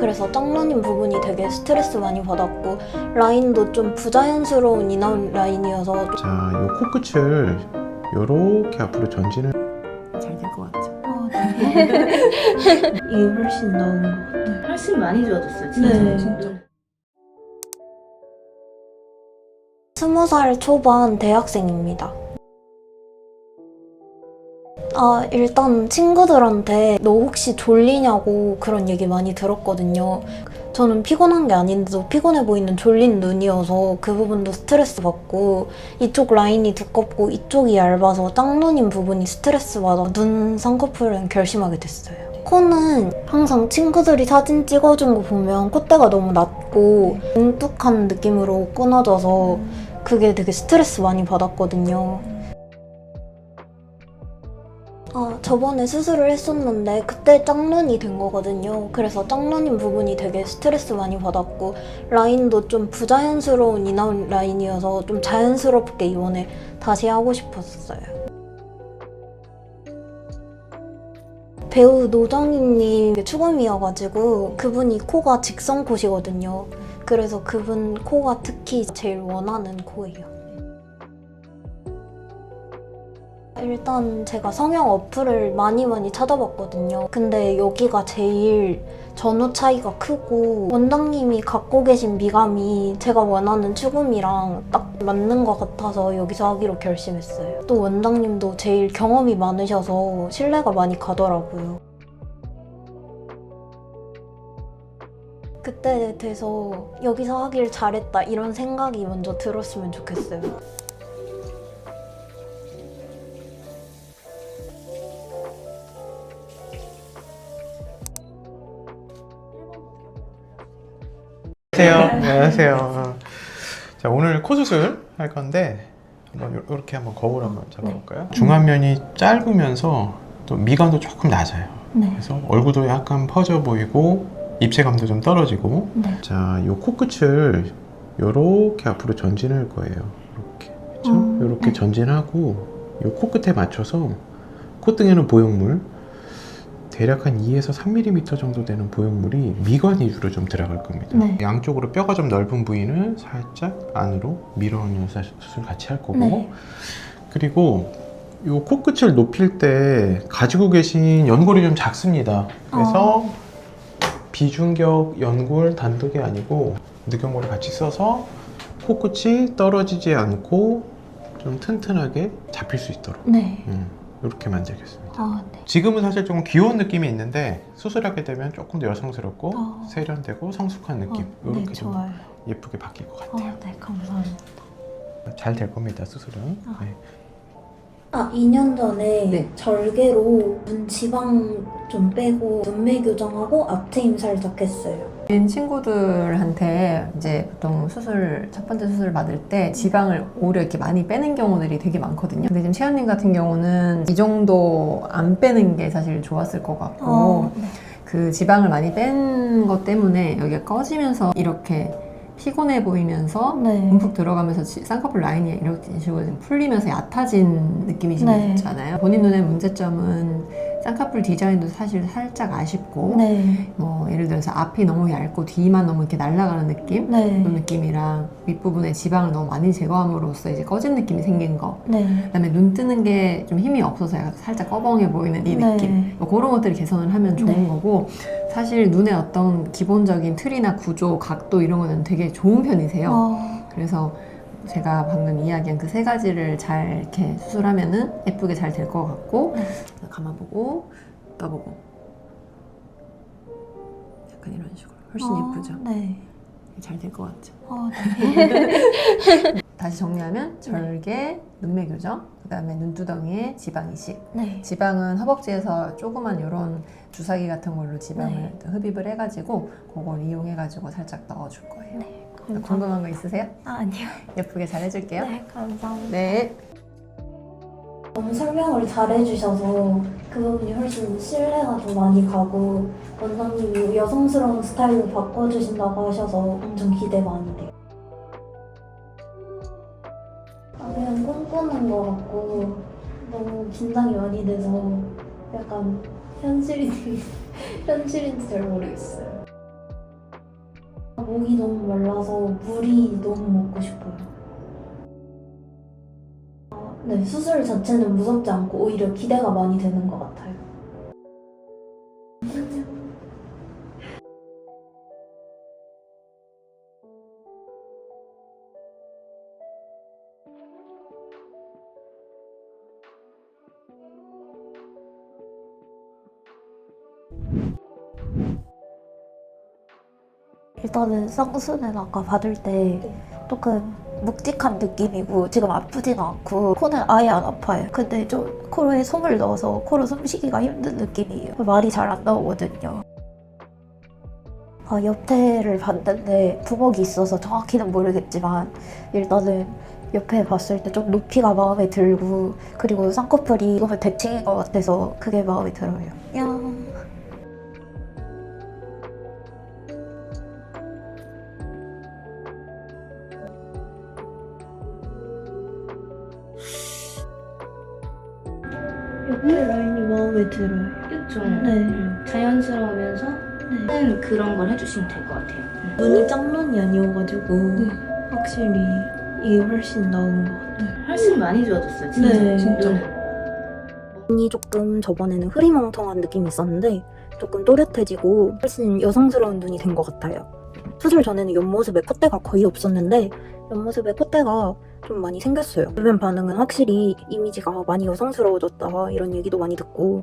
그래서 짱러님 부분이 되게 스트레스 많이 받았고 라인도 좀 부자연스러운 인아웃 라인이어서 자, 요 코끝을 요렇게 앞으로 전진을 잘 될 것 같죠? 이게 훨씬 나은 것 같아요. 훨씬 많이 좋아졌어요, 진짜. 네. 진짜. 스무 살 초반 대학생입니다. 아, 일단 친구들한테 너 혹시 졸리냐고 그런 얘기 많이 들었거든요. 저는 피곤한 게 아닌데도 피곤해 보이는 졸린 눈이어서 그 부분도 스트레스 받고 이쪽 라인이 두껍고 이쪽이 얇아서 짱눈인 부분이 스트레스 받아 눈 쌍꺼풀은 결심하게 됐어요. 코는 항상 친구들이 사진 찍어준 거 보면 콧대가 너무 낮고 뭉뚝한 느낌으로 끊어져서 그게 되게 스트레스 많이 받았거든요. 저번에 수술을 했었는데 그때 짝눈이 된 거거든요. 그래서 짝눈인 부분이 되게 스트레스 많이 받았고 라인도 좀 부자연스러운 인아웃 라인이어서 좀 자연스럽게 이번에 다시 하고 싶었어요. 배우 노정희님 추금이어가지고 그분이 코가 직선콧이거든요. 그래서 그분 코가 특히 제일 원하는 코예요. 일단 제가 성형 어플을 많이 많이 찾아봤거든요. 근데 여기가 제일 전후 차이가 크고 원장님이 갖고 계신 미감이 제가 원하는 추금이랑 딱 맞는 것 같아서 여기서 하기로 결심했어요. 또 원장님도 제일 경험이 많으셔서 신뢰가 많이 가더라고요. 그때 돼서 여기서 하길 잘했다 이런 생각이 먼저 들었으면 좋겠어요. 안녕하세요. 안녕하세요. 자, 오늘 코 수술 할 건데 한번 이렇게 한번 거울 한번 잡아볼까요? 중안면이 짧으면서 또 미간도 조금 낮아요. 네. 그래서 얼굴도 약간 퍼져 보이고 입체감도 좀 떨어지고 네. 자, 요 코끝을 요렇게 앞으로 전진할 거예요. 이렇게. 그렇죠? 음, 요렇게 네. 전진하고 요 코끝에 맞춰서 콧등에는 보형물 대략 한 2에서 3mm 정도 되는 보형물이 미관 위주로 좀 들어갈 겁니다. 네. 양쪽으로 뼈가 좀 넓은 부위는 살짝 안으로 밀어넣는 사- 수술 같이 할 거고 네. 그리고 요 코끝을 높일 때 가지고 계신 연골이 좀 작습니다. 그래서 비중격 연골 단독이 아니고 늑연골을 같이 써서 코끝이 떨어지지 않고 좀 튼튼하게 잡힐 수 있도록 네. 음, 이렇게 만들겠습니다. 아, 네. 지금은 사실 조금 귀여운 느낌이 있는데 수술하게 되면 조금 더 여성스럽고 어. 세련되고 성숙한 느낌 어, 이렇게 네, 좀 좋아요. 예쁘게 바뀔 것 같아요. 아, 네, 감사합니다. 잘 될 겁니다 수술은. 아. 네. 아, 2년 전에 네. 절개로 눈 지방 좀 빼고 눈매 교정하고 앞트 임 살짝 했어요. 주변 친구들한테 이제 보통 수술 첫 번째 수술 받을 때 지방을 오히려 이렇게 많이 빼는 경우들이 되게 많거든요. 근데 지금 채연님 같은 경우는 이 정도 안 빼는 게 사실 좋았을 것 같고 어, 네. 그 지방을 많이 뺀 것 때문에 여기가 꺼지면서 이렇게 피곤해 보이면서 네. 움푹 들어가면서 지- 쌍꺼풀 라인이 이렇게 식으로 좀 풀리면서 얕아진 느낌이 네. 있잖아요. 본인 눈의 문제점은 쌍꺼풀 디자인도 사실 살짝 아쉽고 네. 뭐 예를 들어서 앞이 너무 얇고 뒤만 너무 이렇게 날아가는 느낌 네. 그런 느낌이랑 윗부분에 지방을 너무 많이 제거함으로써 이제 꺼진 느낌이 생긴 거 네. 그다음에 눈 뜨는 게 좀 힘이 없어서 약간 살짝 꺼벙해 보이는 이 네. 느낌 뭐 그런 것들을 개선을 하면 좋은 네. 거고 사실 눈의 어떤 기본적인 틀이나 구조 각도 이런 거는 되게 좋은 편이세요 어, 그래서 제가 방금 이야기한 그 세 가지를 잘 이렇게 수술하면은 예쁘게 잘 될 것 같고 네. 감아보고 떠보고 약간 이런 식으로 훨씬 어, 예쁘죠 네. 잘 될 것 같죠 어, 네. 다시 정리하면 절개, 눈매 교정, 그다음에 눈두덩이에 지방 이식. 네. 지방은 허벅지에서 조그만 이런 주사기 같은 걸로 지방을 네. 흡입을 해가지고 그걸 이용해가지고 살짝 넣어줄 거예요. 네. 감사합니다. 궁금한 거 있으세요? 아, 아니요. 예쁘게 잘 해줄게요. 네, 감사합니다. 네. 너무 설명을 잘해주셔서 그 부분이 훨씬 신뢰가 더 많이 가고 원장님이 여성스러운 스타일로 바꿔주신다고 하셔서 엄청 기대 많이 돼요. 꿈꾸는 것 같고 너무 긴장이 많이 돼서 약간 현실인지 현실인지 잘 모르겠어요. 목이 너무 말라서 물이 너무 먹고 싶어요. 아, 네, 수술 자체는 무섭지 않고 오히려 기대가 많이 되는 것 같아요. 일단은 쌍수는 아까 받을 때 조금 묵직한 느낌이고 지금 아프지가 않고 코는 아예 안 아파요. 근데 좀 코에 솜을 넣어서 코로 숨쉬기가 힘든 느낌이에요. 말이 잘 안 나오거든요. 아, 옆태를 봤는데 부먹이 있어서 정확히는 모르겠지만 일단은 옆에 봤을 때 좀 높이가 마음에 들고 그리고 쌍꺼풀이 이거면 대칭인 것 같아서 그게 마음에 들어요. 야. 옆에 라인이 마음에 들어요. 그쵸. 네. 음, 자연스러우면서 네. 는 그런 걸 해주시면 될 것 같아요. 눈이 짝눈이 아니어가지고 네. 확실히 이게 훨씬 나은 것 같아요. 훨씬 많이 좋아졌어요, 진짜. 네. 진짜. 눈이 조금 저번에는 흐리멍텅한 느낌이 있었는데 조금 또렷해지고 훨씬 여성스러운 눈이 된 것 같아요. 수술 전에는 옆모습에 콧대가 거의 없었는데 옆모습에 콧대가 좀 많이 생겼어요. 주변 반응은 확실히 이미지가 많이 여성스러워졌다 이런 얘기도 많이 듣고